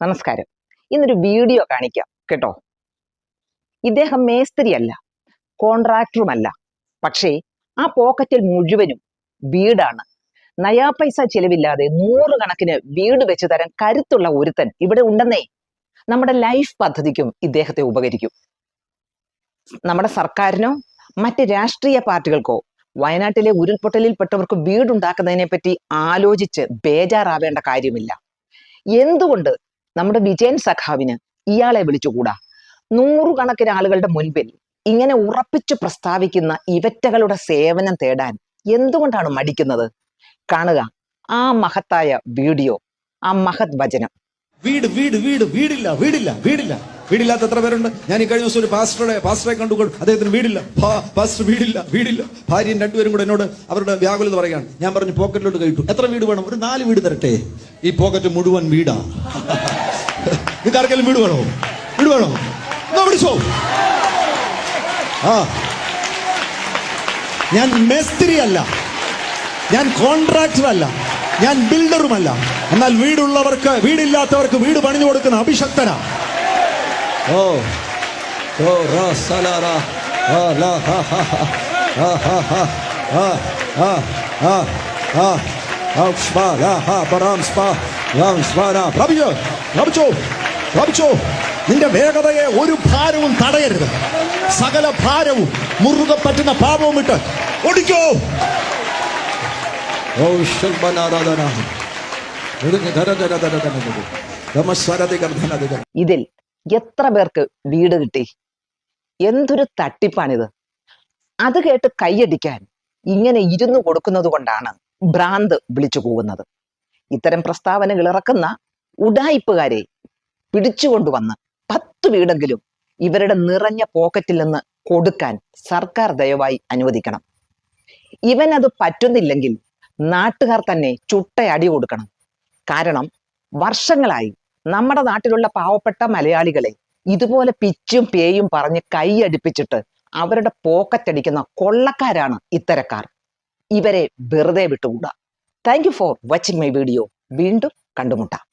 നമസ്കാരം. ഇന്നൊരു വീഡിയോ കാണിക്കാം കേട്ടോ. ഇദ്ദേഹം മേസ്ത്രിയല്ല കോൺട്രാക്ടറുമല്ല. പക്ഷേ ആ പോക്കറ്റിൽ മുഴുവനും വീടാണ്. നയാ പൈസ ചെലവില്ലാതെ നൂറുകണക്കിന് വീട് വെച്ച് തരാൻ കരുത്തുള്ള ഒരുത്തൻ ഇവിടെ ഉണ്ടെന്നേ നമ്മുടെ ലൈഫ് പദ്ധതിക്കും ഇദ്ദേഹത്തെ ഉപകരിക്കും. നമ്മുടെ സർക്കാരിനോ മറ്റ് രാഷ്ട്രീയ പാർട്ടികൾക്കോ വയനാട്ടിലെ ഉരുൾപൊട്ടലിൽപ്പെട്ടവർക്ക് വീടുണ്ടാക്കുന്നതിനെ പറ്റി ആലോചിച്ച് ബേജാറാവേണ്ട കാര്യമില്ല. എന്തുകൊണ്ട് നമ്മുടെ വിജയൻ സഖാവിന് ഇയാളെ വിളിച്ചുകൂടാ. നൂറുകണക്കിന് ആളുകളുടെ മുൻപിൽ ഇങ്ങനെ ഉറപ്പിച്ചു പ്രസ്താവിക്കുന്ന ഇവറ്റകളുടെ സേവനം തേടാൻ എന്തുകൊണ്ടാണ് മടിക്കുന്നത്? കാണുക ആ മഹത്തായ വീഡിയോ ആ മഹത് വചനം. വീട് വീട് വീട് വീടില്ല വീടില്ല വീടില്ല. വീടില്ലാത്ത എത്ര പേരുണ്ട്. ഞാൻ ഈ കഴിഞ്ഞ ദിവസം ഒരു പാസ്റ്ററെ പാസ്റ്ററെ കണ്ടു അദ്ദേഹത്തിന് വീടില്ല. പാസ്റ്റർ വീടില്ല വീടില്ല. ഭാര്യയും രണ്ടുപേരും കൂടെ എന്നോട് അവരുടെ വ്യാകുലത പറയുകയാണ്. ഞാൻ പറഞ്ഞു പോക്കറ്റിലോട്ട് കഴിട്ടു എത്ര വീട് വേണം? ഒരു നാല് വീട് തരട്ടെ. ഈ പോക്കറ്റ് മുഴുവൻ വീടാ. നിങ്ങൾക്ക് വീട് വേണോ? വീട് വേണോ? വിളിച്ചോ ആ. ഞാൻ മേസ്ത്രി അല്ല ഞാൻ കോൺട്രാക്ടർ അല്ല ഞാൻ ബിൽഡറുമല്ല. എന്നാൽ വീടുള്ളവർക്ക് വീടില്ലാത്തവർക്ക് വീട് പണിഞ്ഞു കൊടുക്കുന്ന അഭിഷക്തനാ ഓ. ഓ റാ സലാ റാ ആ ലാ ഹാ ഹാ ഹാ ഹാ ഹാ ആ ആ ആ ആ. ആ സ്പാ ലാ ഹാ പറാം സ്പാ ലാം സ്പാ ലാ പ്രാപിച്ചോ പ്രാപിച്ചോ പ്രാപിച്ചോ നിന്റെ വേഗതയെ ഒരു ഭാരവും തടയരുത്. സകല ഭാരവും മുറുകെ പറ്റുന്ന പാപവും ഇട്ട് ഓടിക്കോ ഇതിൽ എത്ര പേർക്ക് വീട് കിട്ടി? എന്തൊരു തട്ടിപ്പാണിത്. അത് കേട്ട് കൈയടിക്കാൻ ഇങ്ങനെ ഇരുന്നു കൊടുക്കുന്നത് കൊണ്ടാണ് ഭ്രാന്ത് വിളിച്ചു പോകുന്നത് ഇത്തരം പ്രസ്താവനകൾ ഇറക്കുന്ന ഉഡായിപ്പുകാരെ പിടിച്ചുകൊണ്ടുവന്ന് പത്ത് വീടെങ്കിലും ഇവരുടെ നിറഞ്ഞ പോക്കറ്റിൽ നിന്ന് കൊടുക്കാൻ സർക്കാർ ദയവായി അനുവദിക്കണം. ഇവൻ അത് പറ്റുന്നില്ലെങ്കിൽ നാട്ടുകാർ തന്നെ ചുട്ടയടി കൊടുക്കണം. കാരണം വർഷങ്ങളായി നമ്മുടെ നാട്ടിലുള്ള പാവപ്പെട്ട മലയാളികളെ ഇതുപോലെ പിച്ചും പേയും പറഞ്ഞ് കൈയടിപ്പിച്ചിട്ട് അവരുടെ പോക്കറ്റടിക്കുന്ന കൊള്ളക്കാരാണ് ഇത്തരക്കാർ. ഇവരെ വെറുതെ വിട്ടുകൂടാ. Thank you for watching my video വീണ്ടും കണ്ടുമുട്ടാം.